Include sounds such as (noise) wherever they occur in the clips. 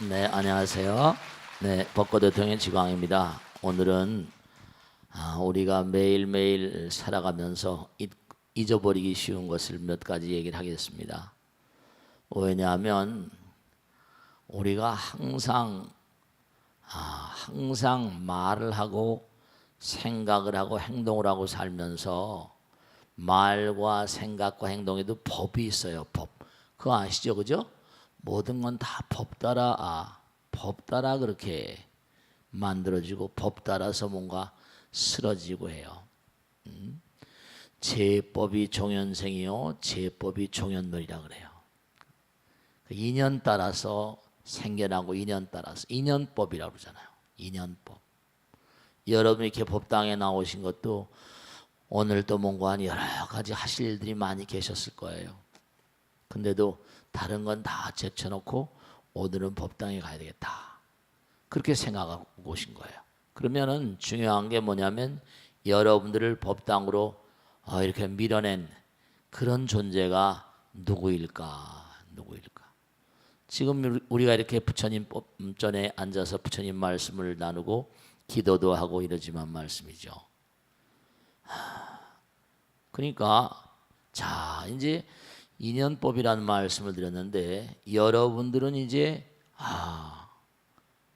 네, 안녕하세요. 네, 벚꽃 대통령 지광입니다. 오늘은 아, 우리가 매일매일 살아가면서 잊, 잊어버리기 쉬운 것을 몇 가지 얘기를 하겠습니다. 왜냐하면 우리가 항상 아, 항상 말을 하고 생각을 하고 행동을 하고 살면서 말과 생각과 행동에도 법이 있어요. 법. 그거 아시죠? 그죠? 모든 건 다 법 따라 아, 법 따라 그렇게 만들어지고 법 따라서 뭔가 쓰러지고 해요. 음? 제법이 종연생이요, 제법이 종연놀이라 그래요. 그 인연 따라서 생겨나고 인연 따라서 인연법이라고 그러잖아요. 인연법. 여러분이 이렇게 법당에 나오신 것도 오늘 또 뭔가 한 여러 가지 하실 일들이 많이 계셨을 거예요. 근데도 다른 건 다 제쳐놓고 오늘은 법당에 가야 되겠다. 그렇게 생각하고 오신 거예요. 그러면은 중요한 게 뭐냐면 여러분들을 법당으로 어, 이렇게 밀어낸 그런 존재가 누구일까? 누구일까? 지금 우리가 이렇게 부처님 전에 앉아서 부처님 말씀을 나누고 기도도 하고 이러지만 말씀이죠. 그러니까 자 이제 인연법이라는 말씀을 드렸는데 여러분들은 이제 아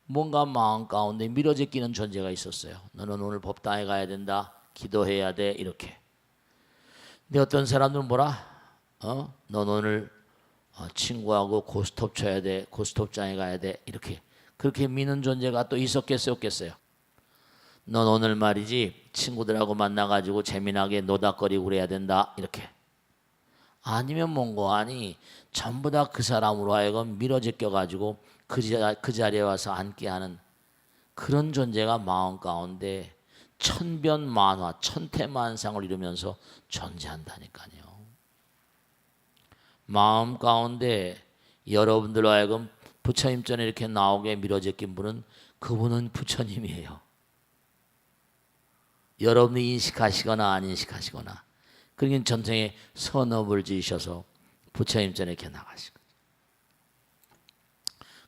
뭔가 마음 가운데 미뤄제끼는 존재가 있었어요. 너는 오늘 법당에 가야 된다. 기도해야 돼. 이렇게. 근데 어떤 사람들은 뭐라? 어? 넌 오늘 어, 친구하고 고스톱 쳐야 돼. 고스톱장에 가야 돼. 이렇게. 그렇게 미는 존재가 또 있었겠어요, 없겠어요? 넌 오늘 말이지 친구들하고 만나가지고 재미나게 노닥거리고 그래야 된다. 이렇게. 아니면 뭔고 아니 전부 다 그 사람으로 하여금 밀어제껴 가지고 그, 자, 그 자리에 와서 앉게 하는 그런 존재가 마음 가운데 천변만화 천태만상을 이루면서 존재한다니까요. 마음 가운데 여러분들로 하여금 부처님 전에 이렇게 나오게 밀어제낀 분은 그분은 부처님이에요. 여러분이 인식하시거나 안 인식하시거나 그러니 전생에 선업을 지으셔서 부처님 전에 이렇게 나가시고.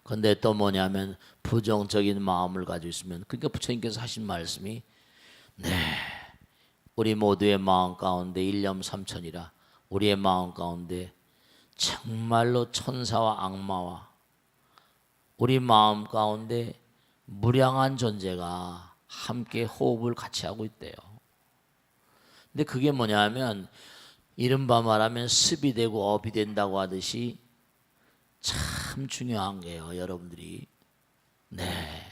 근데 또 뭐냐면 부정적인 마음을 가지고 있으면 그러니까 부처님께서 하신 말씀이 네 우리 모두의 마음 가운데 일념 삼천이라 우리의 마음 가운데 정말로 천사와 악마와 우리 마음 가운데 무량한 존재가 함께 호흡을 같이 하고 있대요. 근데 그게 뭐냐면 이른바 말하면 습이 되고 업이 된다고 하듯이 참 중요한 게요, 여러분들이. 네.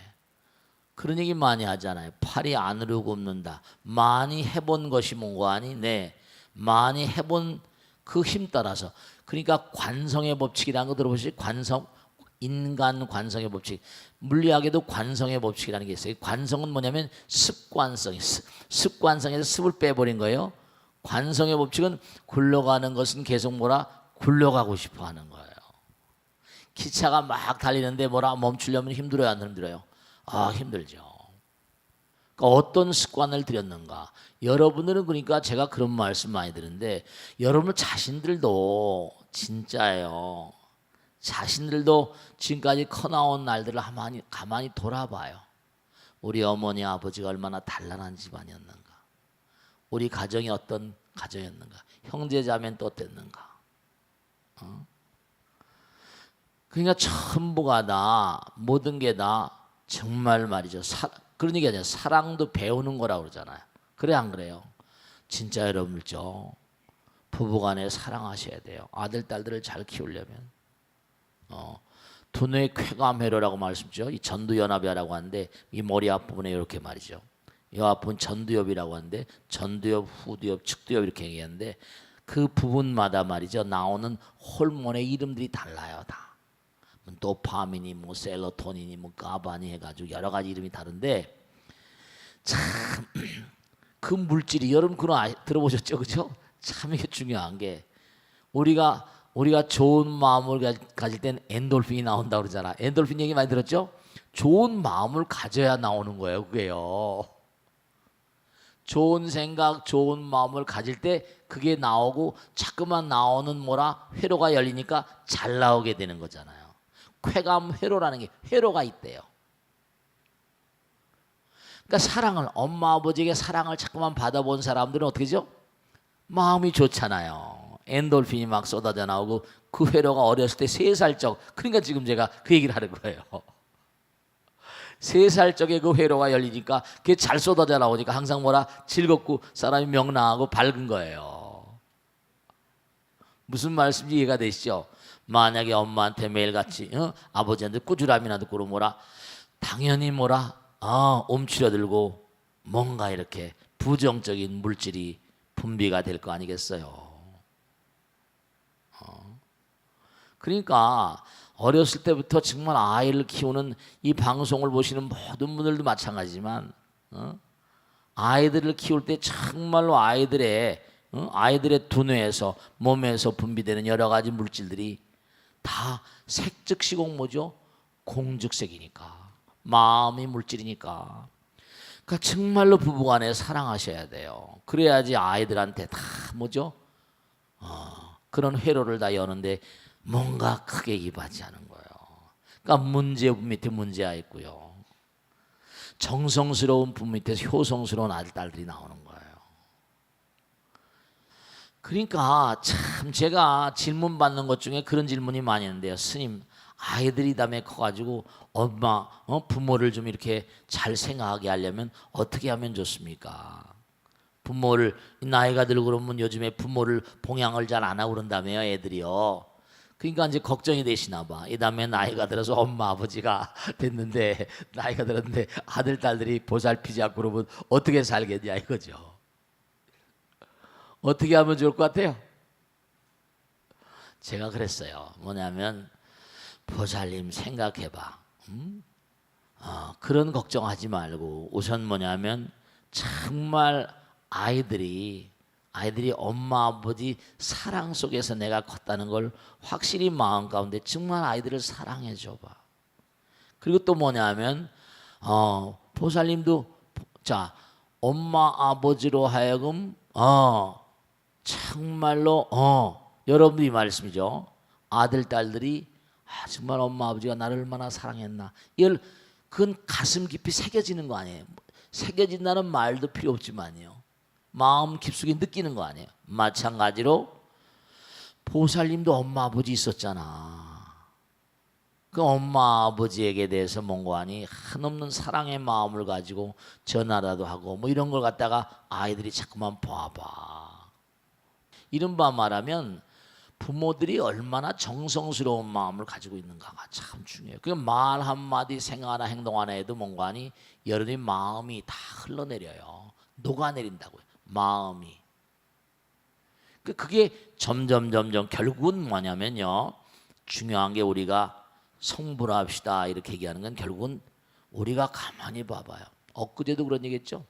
그런 얘기 많이 하잖아요. 팔이 안으로 굽는다. 많이 해본 것이 뭔가 아니? 네. 많이 해본 그 힘 따라서. 그러니까 관성의 법칙이라는 거 들어보시 관성, 인간 관성의 법칙. 물리학에도 관성의 법칙이라는 게 있어요. 관성은 뭐냐면 습관성, 습관성에서 습을 빼버린 거예요. 관성의 법칙은 굴러가는 것은 계속 뭐라 굴러가고 싶어 하는 거예요. 기차가 막 달리는데 뭐라 멈추려면 힘들어요, 안 힘들어요? 아, 힘들죠. 그러니까 어떤 습관을 들였는가? 여러분들은 그러니까 제가 그런 말씀 많이 드는데 여러분 자신들도 진짜예요. 자신들도 지금까지 커나온 날들을 가만히, 가만히 돌아봐요. 우리 어머니 아버지가 얼마나 단란한 집안이었는가. 우리 가정이 어떤 가정이었는가. 형제 자매는 또 어땠는가. 어? 그러니까 전부가 다 모든 게 다 정말 말이죠. 사, 그런 얘기 아니에요. 사랑도 배우는 거라고 그러잖아요. 그래 안 그래요? 진짜 여러분죠. 부부간에 사랑하셔야 돼요. 아들 딸들을 잘 키우려면. 어, 두뇌 쾌감회로라고 말씀죠. 이 전두연합이라고 하는데 이 머리 앞부분에 이렇게 말이죠. 이 앞부분 전두엽이라고 하는데 전두엽, 후두엽, 측두엽 이렇게 얘기하는데 그 부분마다 말이죠. 나오는 호르몬의 이름들이 달라요. 다. 뭐 도파민이 뭐 셀로토닌이 뭐 가바니 해가지고 여러 가지 이름이 다른데 참 (clears throat) 그 물질이 여러분 그런 아, 들어보셨죠, 그죠? 참 이게 중요한 게 우리가 우리가 좋은 마음을 가질 땐 엔돌핀이 나온다 그러잖아. 엔돌핀 얘기 많이 들었죠? 좋은 마음을 가져야 나오는 거예요, 그게요. 좋은 생각, 좋은 마음을 가질 때 그게 나오고 자꾸만 나오는 뭐라 회로가 열리니까 잘 나오게 되는 거잖아요. 쾌감 회로라는 게 회로가 있대요. 그러니까 사랑을 엄마 아버지에게 사랑을 자꾸만 받아본 사람들은 어떻게죠? 마음이 좋잖아요. 엔돌핀이 막 쏟아져 나오고 그 회로가 어렸을 때 세 살적 그러니까 지금 제가 그 얘기를 하는 거예요. 세 살 적에 그 회로가 열리니까 그게 잘 쏟아져 나오니까 항상 뭐라 즐겁고 사람이 명랑하고 밝은 거예요. 무슨 말씀인지 이해가 되시죠? 만약에 엄마한테 매일같이 어? 아버지한테 꾸지람이나 듣고 뭐라 당연히 뭐라 아, 옴츠려들고 뭔가 이렇게 부정적인 물질이 분비가 될 거 아니겠어요. 어. 그러니까 어렸을 때부터 정말 아이를 키우는 이 방송을 보시는 모든 분들도 마찬가지지만 어? 아이들을 키울 때 정말로 아이들의 어? 아이들의 두뇌에서 몸에서 분비되는 여러 가지 물질들이 다 색즉시공 뭐죠? 공즉색이니까 마음이 물질이니까 그러니까 정말로 부부간에 사랑하셔야 돼요. 그래야지 아이들한테 다 뭐죠? 어, 그런 회로를 다 여는데 뭔가 크게 입하지 않은 거예요. 그러니까 문제 밑에 문제가 있고요. 정성스러운 부모 밑에서 효성스러운 아들 딸들이 나오는 거예요. 그러니까 참 제가 질문 받는 것 중에 그런 질문이 많이 있는데요. 스님 아이들이 다음에 커가지고 엄마 어, 부모를 좀 이렇게 잘 생각하게 하려면 어떻게 하면 좋습니까? 부모를 나이가 들고 그러면 요즘에 부모를 봉양을 잘 안 하고 그런다며요 애들이요. 그러니까 이제 걱정이 되시나 봐. 이 다음에 나이가 들어서 엄마 아버지가 (laughs) 됐는데 나이가 들었는데 아들 딸들이 보살피지 않고 그러면 어떻게 살겠냐 이거죠. 어떻게 하면 좋을 것 같아요? 제가 그랬어요. 뭐냐면 보살님 생각해봐. 음? 어, 그런 걱정하지 말고 우선 뭐냐면 정말 아이들이 아이들이 엄마 아버지 사랑 속에서 내가 컸다는 걸 확실히 마음 가운데 정말 아이들을 사랑해 줘봐. 그리고 또 뭐냐면 어, 보살님도 자 엄마 아버지로 하여금 어 정말로 어 여러분들이 말씀이죠. 아들 딸들이 아, 정말 엄마 아버지가 나를 얼마나 사랑했나. 이걸 그건 가슴 깊이 새겨지는 거 아니에요. 새겨진다는 말도 필요 없지만요. 마음 깊숙이 느끼는 거 아니에요. 마찬가지로 보살님도 엄마 아버지 있었잖아. 그 엄마 아버지에게 대해서 몽고하니 한없는 사랑의 마음을 가지고 전화라도 하고 뭐 이런 걸 갖다가 아이들이 자꾸만 봐봐. 이른바 말하면 부모들이 얼마나 정성스러운 마음을 가지고 있는가가 참 중요해요. 그 말 한마디 생각 하나 행동 하나 해도 뭔가니 여러분의 마음이 다 흘러내려요. 녹아내린다고요. 마음이. 그 그게 점점 점점 결국은 뭐냐면요. 중요한 게 우리가 성불합시다 이렇게 얘기하는 건 결국은 우리가 가만히 봐봐요. 엊그제도 그런 얘기했죠.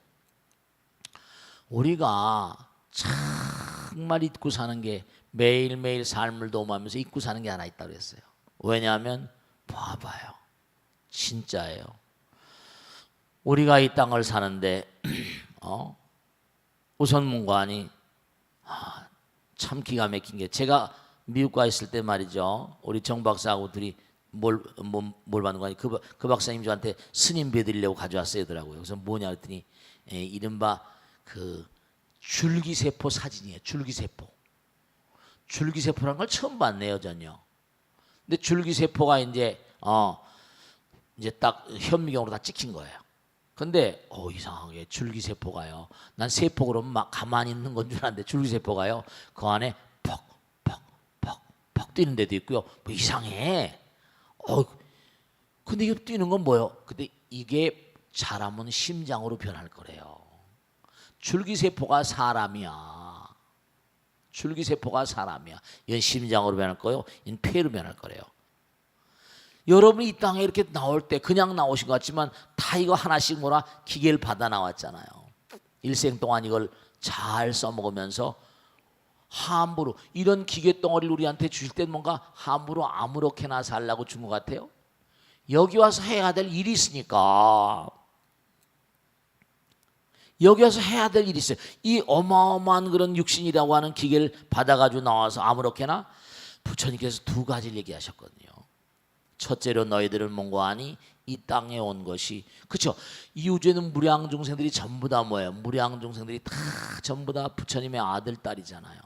우리가 정말 잊고 사는 게 매일매일 삶을 도모하면서 잊고 사는 게 하나 있다 그랬어요. 왜냐하면 봐봐요. 진짜예요. 우리가 이 땅을 사는데 (clears throat) 어? 우선 문관이 아, 참 기가 막힌 게 제가 미국 가 있을 때 말이죠. 우리 정 박사하고 둘이 뭘, 뭘, 뭘 받는 거니 그, 그 박사님 저한테 스님 배드리려고 가져왔어요. 더라고요. 그래서 뭐냐 했더니 에, 이른바 그 줄기세포 사진이에요. 줄기세포. 줄기세포라는 걸 처음 봤네요, 전요. 근데 줄기세포가 이제 어 이제 딱 현미경으로 다 찍힌 거예요. 근데 어 이상하게 줄기세포가요. 난 세포 그러면 막 가만히 있는 건 줄 알았는데 줄기세포가요. 그 안에 퍽퍽퍽퍽 뛰는 데도 있고요. 뭐 이상해. 어 근데 이거 뛰는 건 뭐예요? 근데 이게 자라면 심장으로 변할 거래요. 줄기세포가 사람이야. 줄기세포가 사람이야. 이건 심장으로 변할 거요. 이건 폐로 변할 거래요. 여러분이 이 땅에 이렇게 나올 때 그냥 나오신 것 같지만 다 이거 하나씩 뭐라 기계를 받아 나왔잖아요. 일생 동안 이걸 잘 써먹으면서 함부로 이런 기계 덩어리를 우리한테 주실 때 뭔가 함부로 아무렇게나 살라고 준 것 같아요. 여기 와서 해야 될 일이 있으니까 여기 와서 해야 될 일이 있어요. 이 어마어마한 그런 육신이라고 하는 기계를 받아가지고 나와서 아무렇게나 부처님께서 두 가지를 얘기하셨거든요. 첫째로 너희들은 뭔고하니 이 땅에 온 것이 그렇죠. 이 우주에는 무량 중생들이 전부 다 뭐예요? 무량 중생들이 다 전부 다 부처님의 아들 딸이잖아요.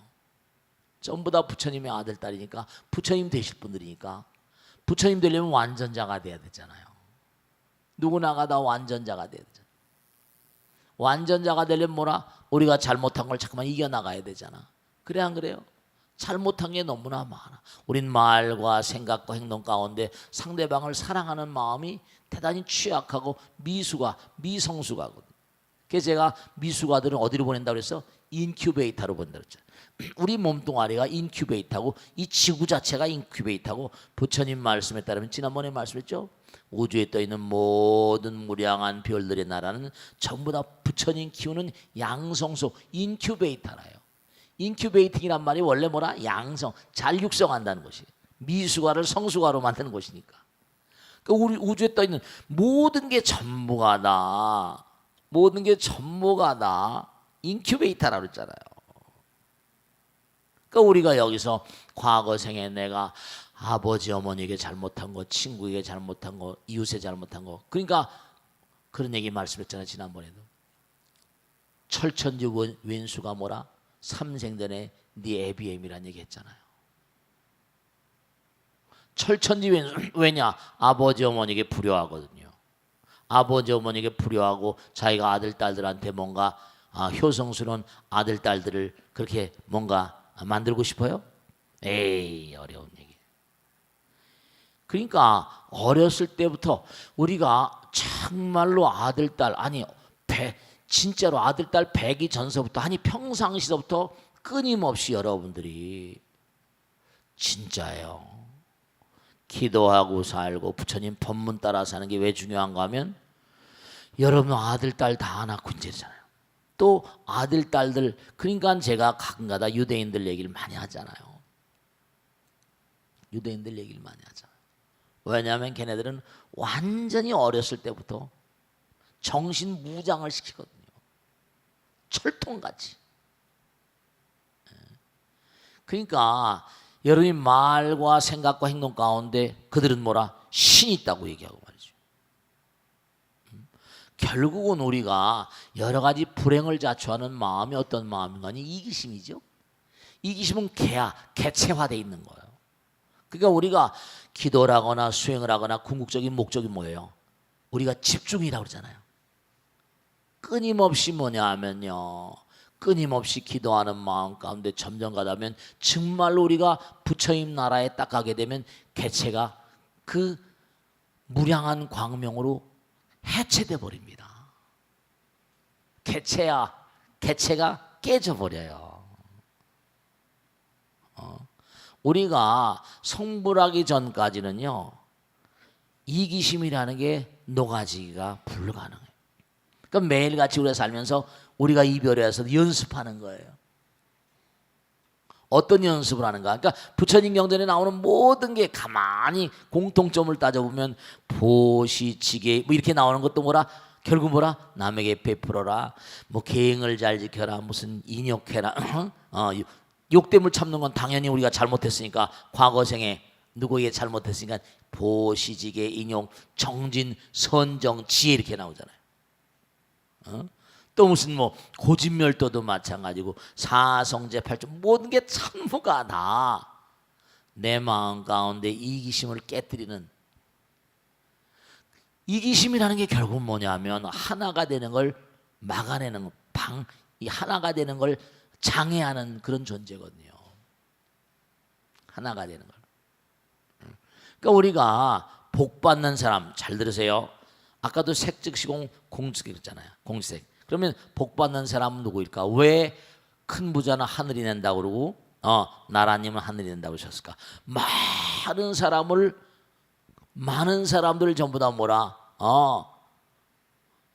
전부 다 부처님의 아들 딸이니까 부처님 되실 분들이니까 부처님 되려면 완전자가 돼야 되잖아요. 누구나가 다 완전자가 돼야 되잖아요. 완전자가 되려면 뭐라? 우리가 잘못한 걸 자꾸만 이겨나가야 되잖아. 그래 안 그래요? 잘못한 게 너무나 많아. 우린 말과 생각과 행동 가운데 상대방을 사랑하는 마음이 대단히 취약하고 미수가 미성숙하거든. 그래서 제가 미숙아들은 어디로 보낸다고 그랬어? 인큐베이터로 보낸다고 그랬죠. (clears throat) 우리 몸뚱아리가 인큐베이터고 이 지구 자체가 인큐베이터고 부처님 말씀에 따르면 지난번에 말씀했죠. 우주에 떠 있는 모든 무량한 별들의 나라는 전부 다 부처님 키우는 양성소 인큐베이터라요. 인큐베이팅이란 말이 원래 뭐라 양성 잘 육성한다는 것이 미수가를 성수가로 만드는 것이니까. 그 우리 우주에 떠 있는 모든 게 전부가 다 모든 게 전부가 다 인큐베이터라고 했잖아요. 그러니까 우리가 여기서 과거 생에 내가 아버지 어머니에게 잘못한 거, 친구에게 잘못한 거, 이웃에 잘못한 거. 그러니까 그런 얘기 말씀했잖아요 지난번에도. 철천지 원- 왼수가 뭐라? 삼생 전에 네 에비엠이란 얘기했잖아요. 철천지 왜냐? 아버지 어머니에게 불효하거든요. 아버지 어머니에게 불효하고 자기가 아들 딸들한테 뭔가 아, 효성스러운 아들 딸들을 그렇게 뭔가 만들고 싶어요? 에이 어려운 얘기. 그러니까 어렸을 때부터 우리가 정말로 아들 딸 아니 배 진짜로 아들 딸 배기 전서부터 아니 평상시서부터 끊임없이 여러분들이 진짜예요. 기도하고 살고 부처님 법문 따라 사는 게 왜 중요한가 하면 여러분 아들 딸 다 낳고 이제잖아요. 또 아들 딸들 그러니까 제가 가끔가다 유대인들 얘기를 많이 하잖아요. 유대인들 얘기를 많이 하잖아요. 왜냐하면 걔네들은 완전히 어렸을 때부터 정신 무장을 시키거든요. 철통같이. 예. 그러니까 여러분이 말과 생각과 행동 가운데 그들은 뭐라 신이 있다고 얘기하고 말이죠. 음. 결국은 우리가 여러 가지 불행을 자초하는 마음이 어떤 마음인가 이기심이죠. 이기심은 개야, 개체화돼 있는 거예요. 그러니까 우리가 기도를 하거나 수행을 하거나 궁극적인 목적이 뭐예요? 우리가 집중이라고 그러잖아요. 끊임없이 뭐냐 하면요. 끊임없이 기도하는 마음 가운데 점점 가다 보면 정말로 우리가 부처님 나라에 딱 가게 되면 개체가 그 무량한 광명으로 해체돼 버립니다. 개체야, 개체가 깨져 버려요. 어. 우리가 성불하기 전까지는요 이기심이라는 게 녹아지기가 불가능해요. 그러니까 매일같이 우리가 살면서 우리가 이별해서 연습하는 거예요. 어떤 연습을 하는가? 그러니까 부처님 경전에 나오는 모든 게 가만히 공통점을 따져보면 보시지게 뭐 이렇게 나오는 것도 뭐라 결국 뭐라 남에게 베풀어라 뭐 계행을 잘 지켜라 무슨 인욕해라 (clears throat) 어, 욕됨을 참는 건 당연히 우리가 잘못했으니까 과거 생에 누구에게 잘못했으니까 보시지게 인용 정진 선정 지혜 이렇게 나오잖아요. 어? 또 무슨 뭐 고진멸도도 마찬가지고 사성제 팔종 모든 게 전부가 다 내 마음 가운데 이기심을 깨뜨리는 이기심이라는 게 결국 뭐냐면 하나가 되는 걸 막아내는 방, 이 하나가 되는 걸 장애하는 그런 존재거든요. 하나가 되는 걸. 그러니까 우리가 복 받는 사람 잘 들으세요. 아까도 색즉시공 공직 그랬잖아요. 공색. 그러면 복 받는 사람은 누구일까? 왜 큰 부자는 하늘이 낸다고 그러고 어, 나라님은 하늘이 낸다고 하셨을까? 많은 사람을 많은 사람들을 전부 다 뭐라? 어.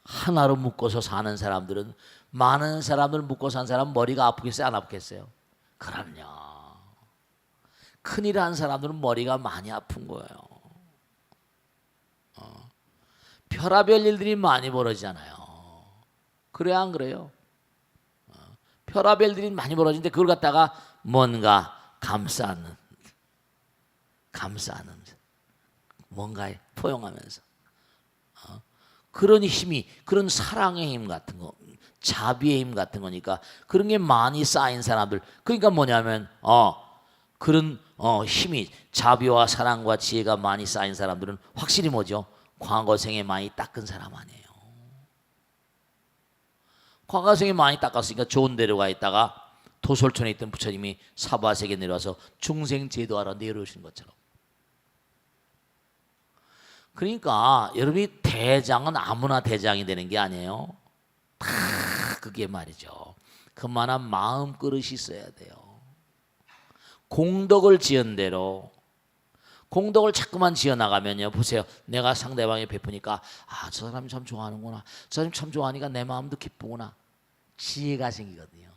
하나로 묶어서 사는 사람들은 많은 사람들 묶고 산 사람 머리가 아프겠어요? 안 아프겠어요? 그럼요. 큰일 한 사람들은 머리가 많이 아픈 거예요. 어. 별하별 일들이 많이 벌어지잖아요. 그래 안 그래요? 어. 별하별 일들이 많이 벌어지는데 그걸 갖다가 뭔가 감싸는 감싸는 뭔가 포용하면서 어? 그런 힘이 그런 사랑의 힘 같은 거 자비의 힘 같은 거니까 그런 게 많이 쌓인 사람들 그러니까 뭐냐면 어 그런 어 힘이 자비와 사랑과 지혜가 많이 쌓인 사람들은 확실히 뭐죠 과거 생에 많이 닦은 사람 아니에요 과거 생에 많이 닦았으니까 좋은 데로 가 있다가 도솔촌에 있던 부처님이 사바세계 내려와서 중생 제도하러 내려오신 것처럼 그러니까 여러분이 대장은 아무나 대장이 되는 게 아니에요. 다 그게 말이죠. 그만한 마음 그릇이 있어야 돼요. 공덕을 지은 대로 공덕을 자꾸만 지어 나가면요. 보세요. 내가 상대방에 베푸니까 아, 저 사람이 참 좋아하는구나. 저 사람이 참 좋아하니까 내 마음도 기쁘구나. 지혜가 생기거든요.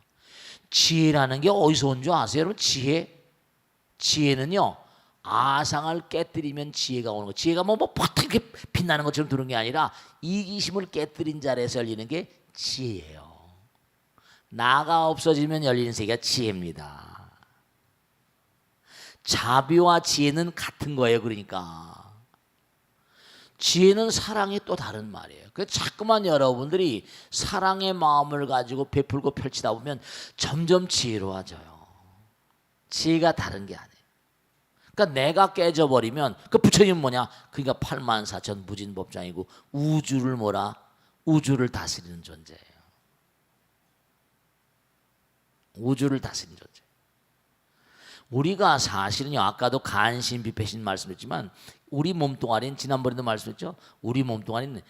지혜라는 게 어디서 온 줄 아세요? 여러분 지혜 지혜는요. 아상을 깨뜨리면 지혜가 오는 거. 지혜가 뭐, 뭐팍 이렇게 빛나는 것처럼 드는 게 아니라 이기심을 깨뜨린 자리에서 열리는 게 지혜예요. 나가 없어지면 열리는 세계가 지혜입니다. 자비와 지혜는 같은 거예요. 그러니까 지혜는 사랑이 또 다른 말이에요. 그 자꾸만 여러분들이 사랑의 마음을 가지고 베풀고 펼치다 보면 점점 지혜로워져요. 지혜가 다른 게 아니에요. 그러니까 내가 깨져버리면 그 부처님 뭐냐? 그러니까 8만 4천 무진법장이고 우주를 뭐라? 우주를 다스리는 존재예요. 우주를 다스리는 존재. 우리가 사실은요 아까도 간신 비패신 말씀했지만 우리 몸뚱아리는 지난번에도 말씀했죠. 우리 몸뚱아리는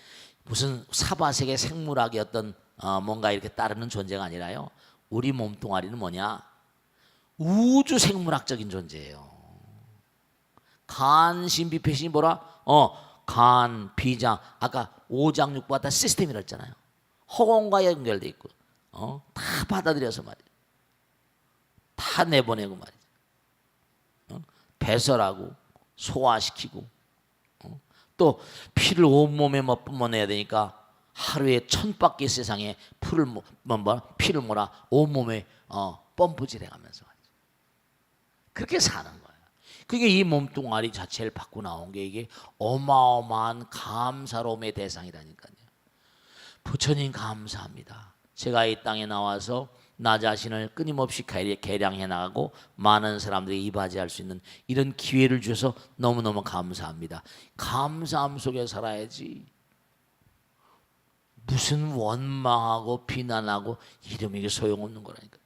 무슨 사바세계 생물학의 어떤 어, 뭔가 이렇게 따르는 존재가 아니라요. 우리 몸뚱아리는 뭐냐? 우주 생물학적인 존재예요. 간, 신 비패신이 뭐라? 어, 간, 비장, 아까 오장육부가 다 시스템이라 했잖아요. 허공과 연결돼 있고, 어, 다 받아들여서 말이야. 다 내보내고 말이야. 어? 배설하고 소화시키고, 어? 또 피를 온 몸에 뭐 뿜어내야 되니까 하루에 천 바퀴 세상에 풀을 뭐, 뭐, 뭐 피를 몰아 온 몸에 어, 펌프질해가면서. 그렇게 사는 거야. 그게 이 몸뚱아리 자체를 받고 나온 게 이게 어마어마한 감사로움의 대상이라니까요. 부처님 감사합니다. 제가 이 땅에 나와서 나 자신을 끊임없이 개량해 나가고 많은 사람들이 이바지할 수 있는 이런 기회를 주셔서 너무너무 감사합니다. 감사함 속에 살아야지. 무슨 원망하고 비난하고 이게 소용없는 거라니까.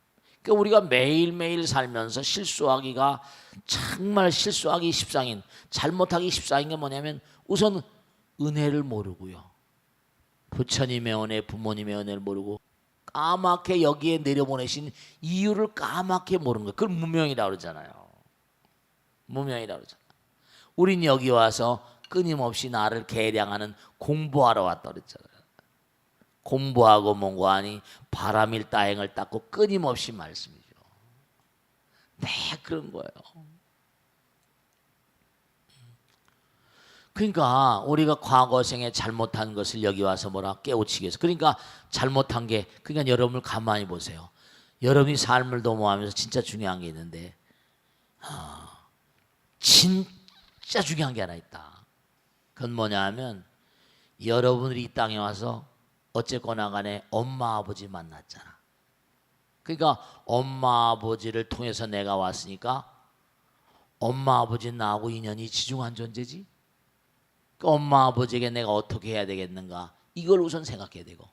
그러니까 우리가 매일매일 살면서 실수하기가 정말 실수하기 십상인 잘못하기 십상인 게 뭐냐면 우선 은혜를 모르고요. 부처님의 은혜, 부모님의 은혜를 모르고 까맣게 여기에 내려보내신 이유를 까맣게 모르는 거예요. 그걸 무명이라고 그러잖아요. 무명이라고 그러잖아요. 우린 여기 와서 끊임없이 나를 개량하는 공부하러 왔다 그랬잖아요. 공부하고 뭔고하니 바람일 따행을 닦고 끊임없이 말씀이죠. 네 그런 거예요. 그러니까 우리가 과거 생에 잘못한 것을 여기 와서 뭐라 깨우치기 위해서 그러니까 잘못한 게 그러니까 여러분을 가만히 보세요. 여러분이 삶을 도모하면서 진짜 중요한 게 있는데 아, 진짜 중요한 게 하나 있다. 그건 뭐냐 하면 여러분들이 이 땅에 와서 어쨌거나 간에 엄마 아버지 만났잖아. 그러니까 엄마 아버지를 통해서 내가 왔으니까 엄마 아버지 나하고 인연이 지중한 존재지. 그 엄마 아버지에게 내가 어떻게 해야 되겠는가? 이걸 우선 생각해야 되고.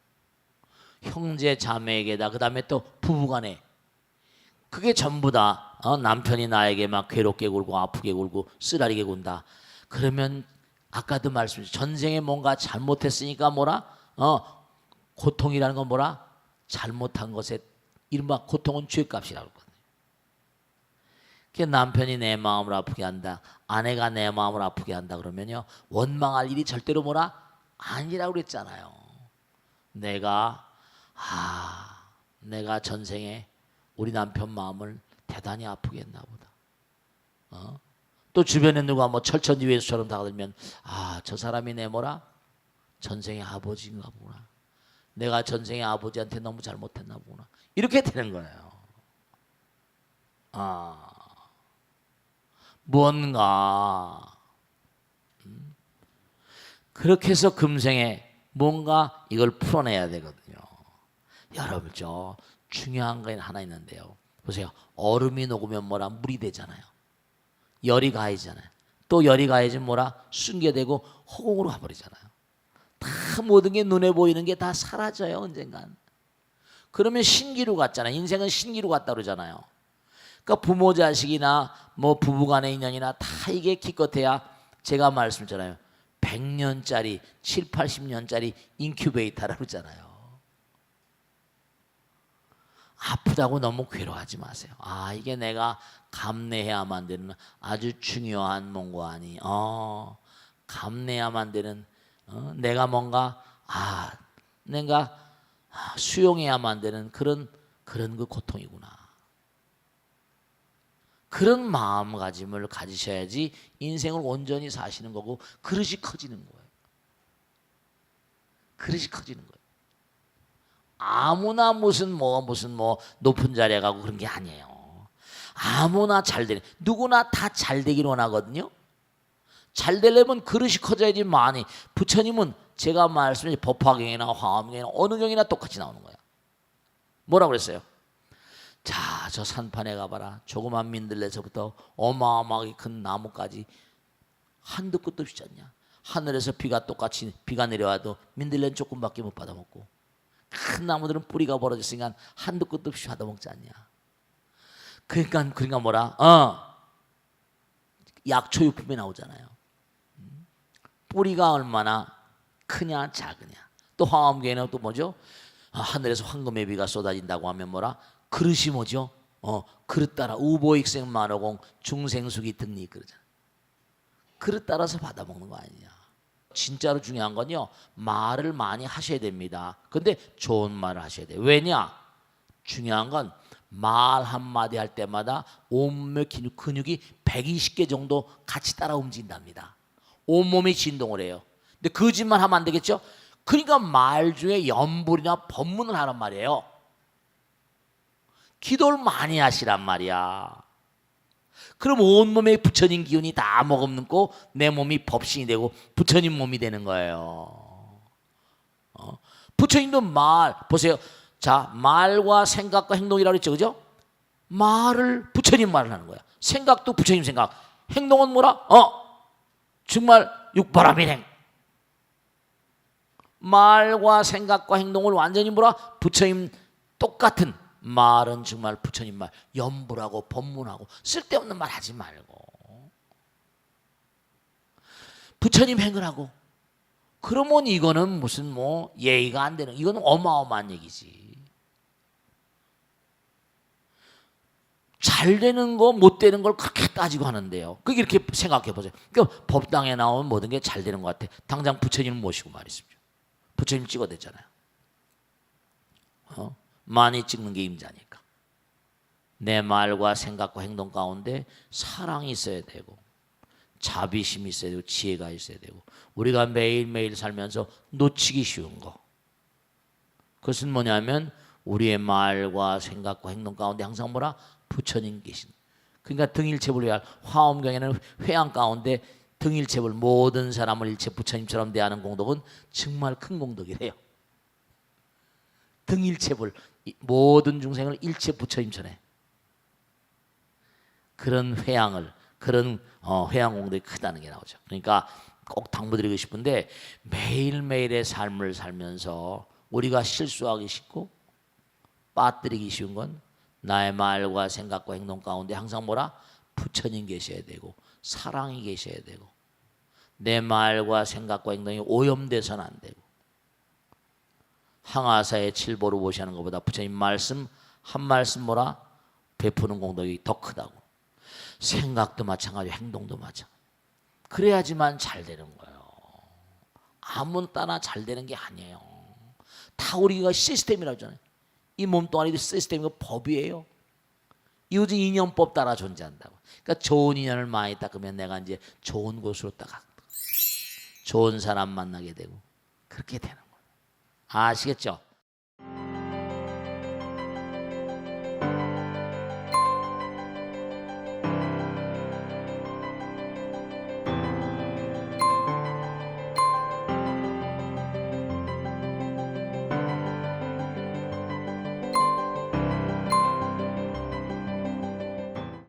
형제 자매에게다 그 다음에 또 부부간에. 그게 전부 다 어, 남편이 나에게 막 괴롭게 굴고 아프게 굴고 쓰라리게 군다. 그러면 아까도 말씀드렸죠 전생에 뭔가 잘못했으니까 뭐라? 어 고통이라는 건 뭐라? 잘못한 것에 이른바 고통은 죄값이라고 그러거든요. 그 남편이 내 마음을 아프게 한다. 아내가 내 마음을 아프게 한다 그러면요. 원망할 일이 절대로 뭐라 아니라고 그랬잖아요. 내가 아, 내가 전생에 우리 남편 마음을 대단히 아프게 했나 보다. 어? 또 주변에 누가 뭐 철천지 외수처럼 다가들면 아, 저 사람이 내 뭐라 전생의 아버지인가 보구나. 내가 전생의 아버지한테 너무 잘못했나 보구나. 이렇게 되는 거예요. 아, 뭔가 음, 그렇게 해서 금생에 뭔가 이걸 풀어내야 되거든요. 여러분 저 중요한 거 하나 있는데요. 보세요. 얼음이 녹으면 뭐라 물이 되잖아요. 열이 가해지잖아요. 또 열이 가해지면 뭐라 숨겨되고 허공으로 가버리잖아요. 다 모든 게 눈에 보이는 게 다 사라져요 언젠간. 그러면 신기루 같잖아요. 인생은 신기루 같다 그러잖아요. 그러니까 부모 자식이나 뭐 부부간의 인연이나 다 이게 기껏해야 제가 말씀드렸잖아요. 100년짜리, 7, 80년짜리 인큐베이터라고 그러잖아요. 아프다고 너무 괴로워하지 마세요. 아, 이게 내가 감내해야만 되는 아주 중요한 뭔가 아니 어, 감내야만 되는 어, 내가 뭔가 아, 내가 아, 수용해야만 되는 그런 그런 그 고통이구나. 그런 마음가짐을 가지셔야지 인생을 온전히 사시는 거고 그릇이 커지는 거예요. 그릇이 커지는 거예요. 아무나 무슨 뭐 무슨 뭐 높은 자리에 가고 그런 게 아니에요. 아무나 잘 되는 누구나 다 잘 되기를 원하거든요. 잘 되려면 그릇이 커져야지 많이 부처님은 제가 말씀드린 법화경이나 화엄경이나 어느 경이나 똑같이 나오는 거야. 뭐라고 그랬어요? 자, 저 산판에 가봐라. 조그만 민들레서부터 어마어마하게 큰 나무까지 한도 끝도 없이 잖냐. 하늘에서 비가 똑같이 비가 내려와도 민들레는 조금밖에 못 받아먹고 큰 나무들은 뿌리가 벌어졌으니까 한도 끝도 없이 받아먹지 않냐. 그러니까 그러니까 뭐라? 어. 약초 유품이 나오잖아요. 음. 뿌리가 얼마나 크냐 작으냐. 또 화엄계는 또 뭐죠? 아, 하늘에서 황금의 비가 쏟아진다고 하면 뭐라? 그릇이 뭐죠? 어, 그릇 따라 우보익생 만호공 중생수기 듣니 그러잖아. 그릇 따라서 받아 먹는 거 아니냐. 진짜로 중요한 건요. 말을 많이 하셔야 됩니다. 근데 좋은 말을 하셔야 돼요. 왜냐? 중요한 건 말 한마디 할 때마다 온몸의 근육, 근육이 120개 정도 같이 따라 움직인답니다. 온몸이 진동을 해요. 근데 거짓말 하면 안 되겠죠? 그러니까 말 중에 연불이나 법문을 하란 말이에요. 기도를 많이 하시란 말이야. 그럼 온몸에 부처님 기운이 다 머금고 내 몸이 법신이 되고 부처님 몸이 되는 거예요. 어? 부처님도 말 보세요. 자 말과 생각과 행동이라고 했죠, 그죠? 말을 부처님 말을 하는 거야. 생각도 부처님 생각. 행동은 뭐라? 어 정말 육바람일행. 말과 생각과 행동을 완전히 뭐라? 부처님 똑같은 말은 정말 부처님 말 염불하고 법문하고 쓸데없는 말 하지 말고. 부처님 행을 하고. 그러면 이거는 무슨 뭐 예의가 안 되는 이건 어마어마한 얘기지. 잘 되는 거 못 되는 걸 그렇게 따지고 하는데요. 그게 이렇게 생각해 보세요. 그러니까 법당에 나오면 모든 게 잘 되는 것 같아. 당장 부처님 모시고 말이습니다 부처님 찍어댔잖아요. 어? 많이 찍는 게 임자니까. 내 말과 생각과 행동 가운데 사랑이 있어야 되고 자비심이 있어야 되고 지혜가 있어야 되고 우리가 매일매일 살면서 놓치기 쉬운 거. 그것은 뭐냐면 우리의 말과 생각과 행동 가운데 항상 뭐라 부처님 계신. 그러니까 등일체불 화엄경에는 회양 가운데 등일체불 모든 사람을 일체 부처님처럼 대하는 공덕은 정말 큰 공덕이래요. 등일체불 모든 중생을 일체 부처님 전에 그런 회양을 그런 어, 회양 공덕이 크다는 게 나오죠. 그러니까 꼭 당부드리고 싶은데 매일매일의 삶을 살면서 우리가 실수하기 쉽고 빠뜨리기 쉬운 건 나의 말과 생각과 행동 가운데 항상 뭐라 부처님 계셔야 되고 사랑이 계셔야 되고 내 말과 생각과 행동이 오염돼서는 안 되고 항아사의 칠보로 보시는 것보다 부처님 말씀 한 말씀 뭐라? 베푸는 공덕이 더 크다고. 생각도 마찬가지 행동도 마찬가지. 그래야지만 잘 되는 거예요. 아무 따나 잘 되는 게 아니에요. 다 우리가 시스템이라고 하잖아요. 이 몸뚱아리도 시스템이고 법이에요. 이웃은 인연법 따라 존재한다고. 그러니까 좋은 인연을 많이 닦으면 내가 이제 좋은 곳으로 딱 좋은 사람 만나게 되고 그렇게 되는 아시겠죠?